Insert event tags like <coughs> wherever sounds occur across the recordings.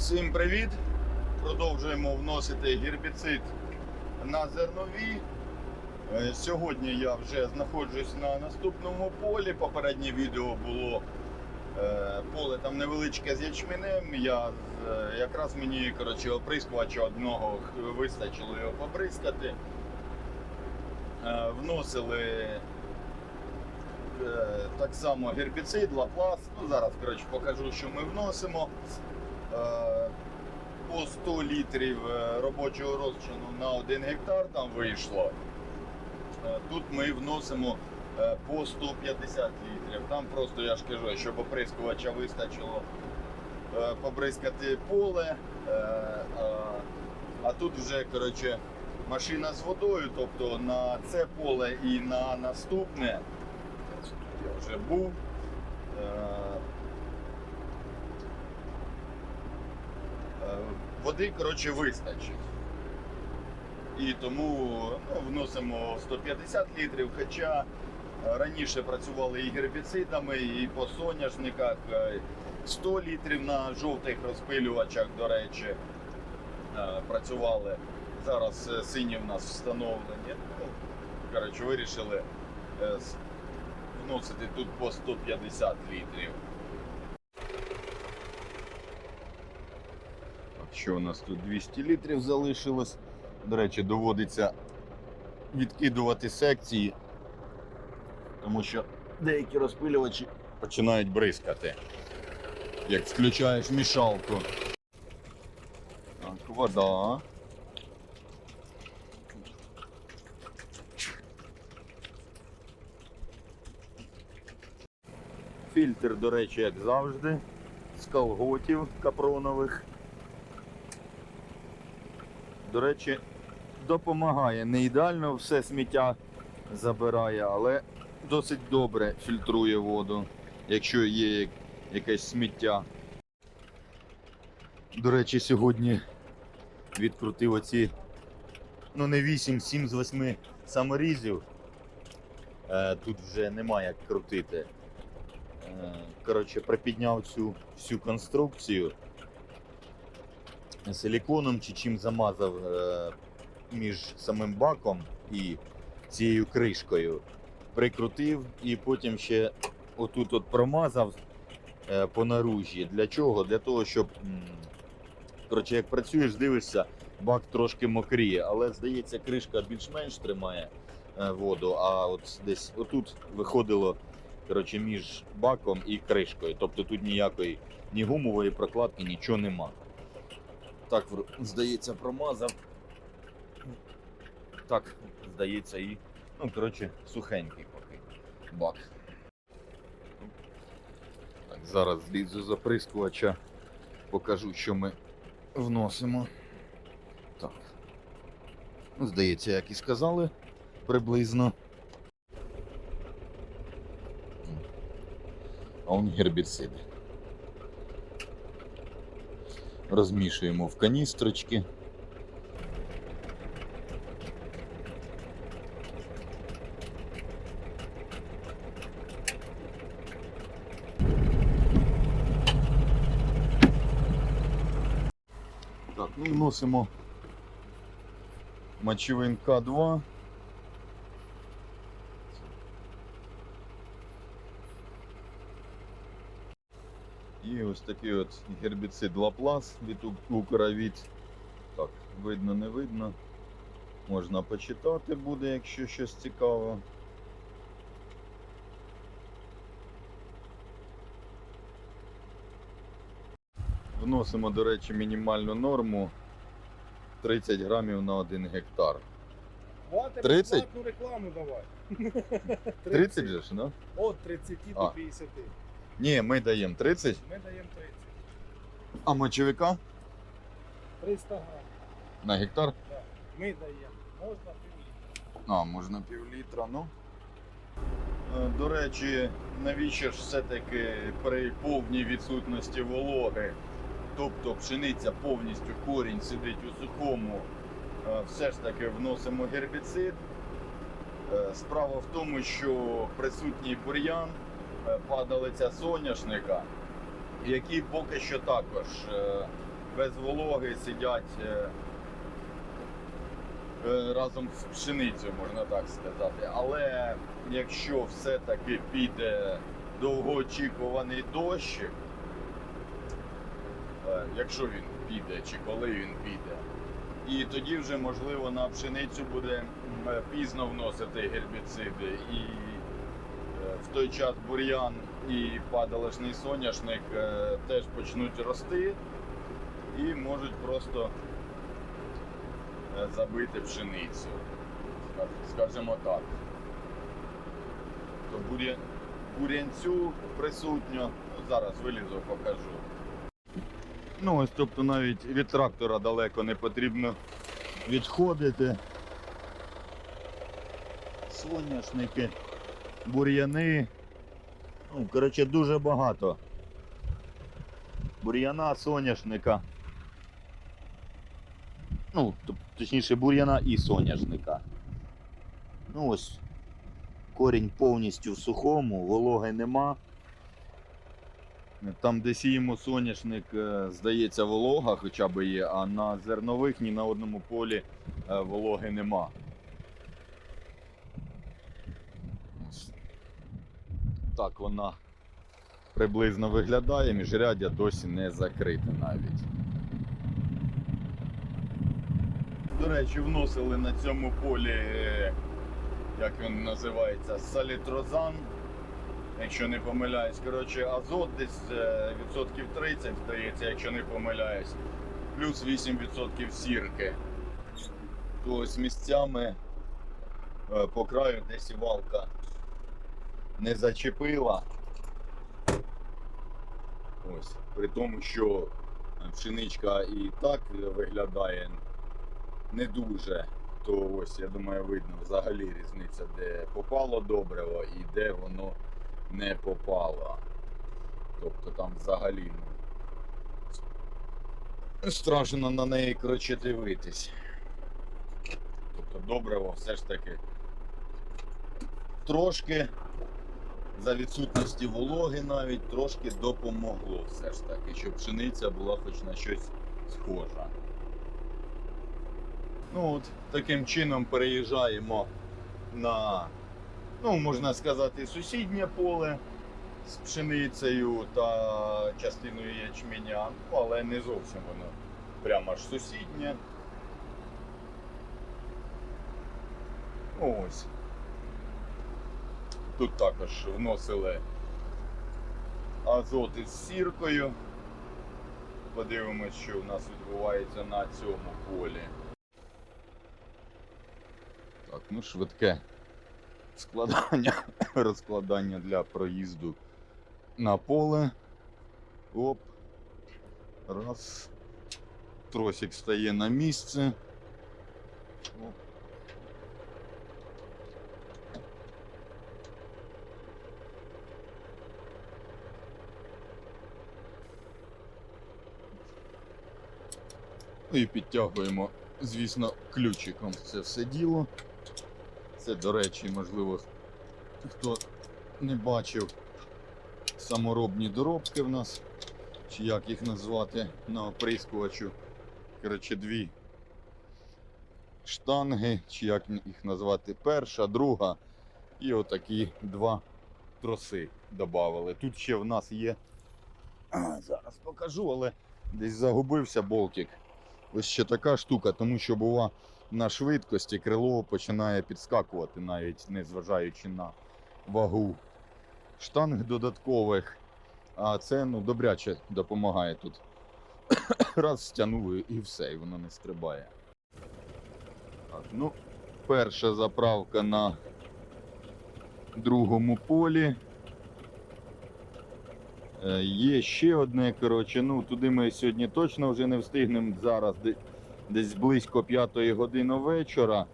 Всім привіт! Продовжуємо вносити гербіцид на зернові. Е, Сьогодні я вже знаходжусь на наступному полі. Попереднє відео було е, поле там невеличке з ячменем. Я е, якраз мені коротше, оприскувача одного вистачило його побризкати. Вносили так само гербіцид, лаплас. Ну, зараз коротше, покажу, що ми вносимо. Е, По 100 літрів е, робочого розчину на 1 гектар там вийшло. Е, Тут ми вносимо по 150 літрів. Там просто я ж кажу, щоб оприскувача вистачило побризкати поле. А- А тут вже коротше, машина з водою, тобто на це поле і на наступне. Тут я вже був. Е, Е, Води, коротше, вистачить. І тому ну, вносимо 150 літрів, хоча е, раніше працювали і гербіцидами, і по соняшниках е, 100 літрів на жовтих розпилювачах, до речі, е, працювали. Зараз е, сині в нас встановлені. Ну, коротше, вирішили е, вносити тут по 150 літрів. Що у нас тут 200 літрів залишилось. До речі, доводиться відкидувати секції, тому що деякі розпилювачі починають бризкати. Як включаєш мішалку. Так, вода. Фільтр, до речі, як завжди, з колготів капронових. До речі, допомагає. Не ідеально все сміття забирає, але досить добре фільтрує воду, якщо є якесь сміття. До речі, сьогодні відкрутив оці, ну не 8, 7 з 8 саморізів. Е, тут вже немає як крутити. Е, коротше, припідняв цю всю конструкцію силіконом чи чим замазав е, між самим баком і цією кришкою. Прикрутив і потім ще отут от промазав е, по наружі. Для чого? Для того, щоб коротше, як працюєш, дивишся, бак трошки мокріє, але здається, кришка більш-менш тримає е, воду, а от десь отут виходило коротше, між баком і кришкою. Тобто тут ніякої ні гумової прокладки, нічого нема. Так, здається, промазав. Так, здається, і. Ну, коротше, сухенький поки бак. Так, зараз злізу з оприскувача, покажу, що ми вносимо. Так. Ну, Здається, як і сказали, приблизно. А он гербіциди. Розмішуємо в каністрочки. Так, ну вносимо мочевин К2. І ось такий от гербіцид Лаплас від У- Укровіт. Так, видно, не видно. Можна почитати буде, якщо щось цікаво. Вносимо, до речі, мінімальну норму 30 грамів на 1 гектар. Хватить 30? безплатну рекламу давай. 30 же ж, ну? От 30 до 50. Ні, ми даємо 30. Ми даємо 30. А мочовика 300 грам. на гектар? Да. Ми даємо. Можна пів А, можна пів літра, ну. Е, До речі, навіщо ж все-таки при повній відсутності вологи, тобто пшениця повністю корінь сидить у сухому, е, все ж таки вносимо гербіцид. Е, Справа в тому, що присутній бур'ян, падалиця соняшника, який поки що також е, без вологи сидять е, е, разом з пшеницею, можна так сказати. Але якщо все-таки піде довгоочікуваний дощик, е, якщо він піде чи коли він піде, і тоді вже можливо на пшеницю буде е, пізно вносити гербіциди. І е, в той час бур'ян і падалишний соняшник е, теж почнуть рости і можуть просто е, забити пшеницю. Скажімо так. То бур'я... бур'янцю присутньо. Ну, зараз вилізу, покажу. Ну, ось тобто навіть від трактора далеко не потрібно відходити. Соняшники, бур'яни. Ну, коротше, дуже багато. Бур'яна, соняшника. Ну, точніше, бур'яна і соняшника. Ну ось. Корінь повністю в сухому, вологи нема. Там, де сіємо соняшник, е, здається, волога хоча б є, а на зернових ні на одному полі е, вологи нема. Так вона приблизно виглядає, міжрядя досі не закрите навіть. До речі, вносили на цьому полі, е, як він називається, салітрозан якщо не помиляюсь. Коротше, азот десь е, відсотків 30, здається, якщо не помиляюсь, плюс 8% сірки. То ось місцями е, по краю десь сівалка не зачепила. Ось, при тому, що пшеничка і так виглядає не дуже, то ось я думаю видно взагалі різниця, де попало добриво і де воно не попала. Тобто там взагалі ну, страшно на неї коротше дивитись. Тобто добриво все ж таки трошки за відсутності вологи навіть трошки допомогло все ж таки, щоб пшениця була хоч на щось схожа. Ну от таким чином переїжджаємо на ну, можна сказати, сусіднє поле з пшеницею та частиною ячменя, ну, але не зовсім воно прямо ж сусіднє. Ось. Тут також вносили азот із сіркою. Подивимось, що у нас відбувається на цьому полі. Так, ну швидке складання, <laughs> розкладання для проїзду на поле. Оп. Раз. Тросик стає на місце. Оп. І підтягуємо, звісно, ключиком це все діло. Це, до речі, можливо, хто не бачив саморобні доробки в нас, чи як їх назвати на оприскувачу. Коротше, дві штанги, чи як їх назвати, перша, друга. І отакі два троси додали. Тут ще в нас є. <clears throat> Зараз покажу, але десь загубився болтик. Ось ще така штука, тому що бува на швидкості крило починає підскакувати, навіть не зважаючи на вагу штанг додаткових. А це ну, добряче допомагає тут. <coughs> Раз стягнули і все, і воно не стрибає. Так, ну, перша заправка на другому полі. Е, Є ще одне, коротше, ну туди ми сьогодні точно вже не встигнемо. Зараз десь близько п'ятої години вечора.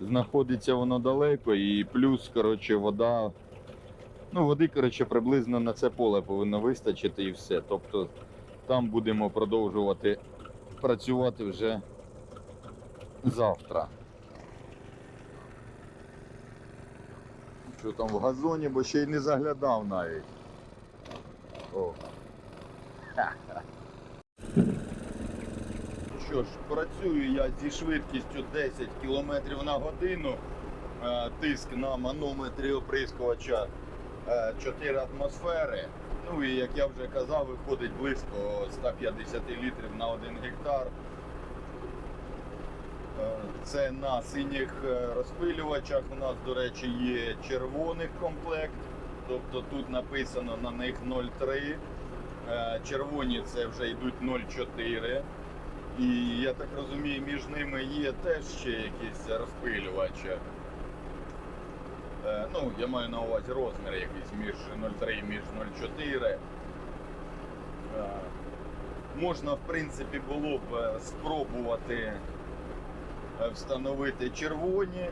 Знаходиться воно далеко і плюс, коротше, вода. Ну, води, коротше, приблизно на це поле повинно вистачити і все. Тобто там будемо продовжувати працювати вже завтра. Що там в газоні, бо ще й не заглядав навіть. О. що ж, працюю я зі швидкістю 10 км на годину. Е, Тиск на манометрі оприскувача е, 4 атмосфери. Ну і як я вже казав, виходить близько 150 літрів на 1 гектар. Е, Це на синіх е, розпилювачах. У нас, до речі, є червоний комплект. Тобто тут написано на них 0,3. Е, Червоні це вже йдуть 0,4. І я так розумію, між ними є теж ще якісь розпилювачі. Е, Ну, я маю на увазі розмір якийсь між 0,3 і між 0,4. Е, Можна, в принципі, було б спробувати встановити червоні.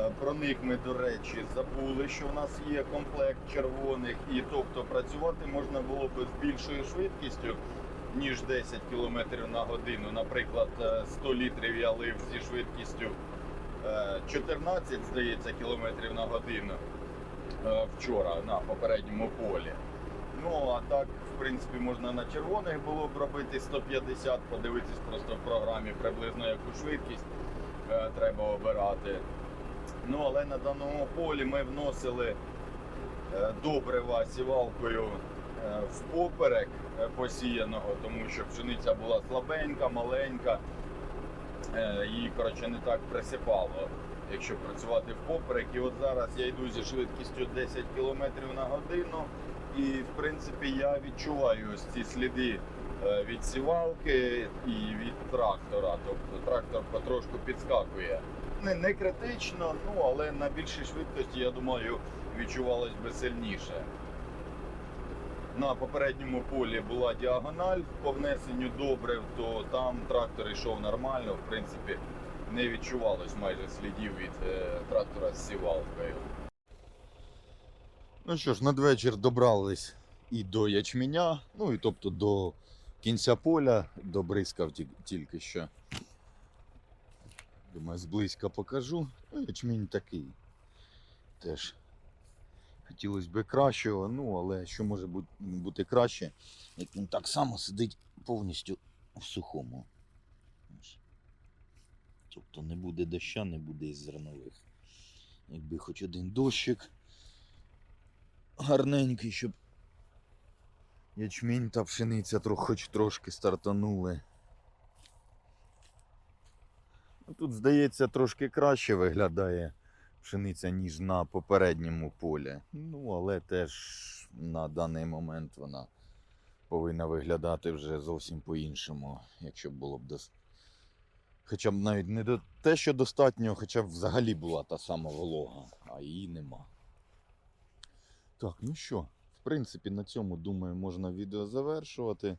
Е, Про них ми, до речі, забули, що в нас є комплект червоних, і тобто працювати можна було б з більшою швидкістю, ніж 10 км на годину. Наприклад, е, 100 літрів я лив зі швидкістю е, 14, здається, кілометрів на годину е, вчора на попередньому полі. Ну а так, в принципі, можна на червоних було б робити 150, подивитись просто в програмі приблизно яку швидкість е, треба обирати. Ну, але на даному полі ми вносили е, добрива сівалкою е, впоперек е, посіяного, тому що пшениця була слабенька, маленька, її коротше не так присипало, якщо працювати впоперек. І от зараз я йду зі швидкістю 10 км на годину. І в принципі я відчуваю ось ці сліди від сівалки і від трактора. Тобто трактор потрошку підскакує. Не, не критично, ну але на більшій швидкості, я думаю, відчувалось би сильніше. На попередньому полі була діагональ по внесенню добрив, то там трактор йшов нормально, в принципі, не відчувалось майже слідів від е, трактора з сівалкою. Ну що ж, надвечір добрались і до ячменя, ну і тобто до кінця поля, добризкав ті- тільки що. Думаю, зблизька покажу. Ну, ячмінь такий. Теж хотілося б кращого, ну але що може бути, краще, як він так само сидить повністю в сухому. Тобто не буде доща, не буде із зернових. Якби хоч один дощик гарненький, щоб ячмінь та пшениця хоч трошки стартанули. Ну, Тут, здається, трошки краще виглядає пшениця, ніж на попередньому полі. Ну, але теж на даний момент вона повинна виглядати вже зовсім по-іншому, якщо було б дос... Хоча б навіть не до те, що достатньо, хоча б взагалі була та сама волога, а її нема. Так, ну що, в принципі, на цьому, думаю, можна відео завершувати.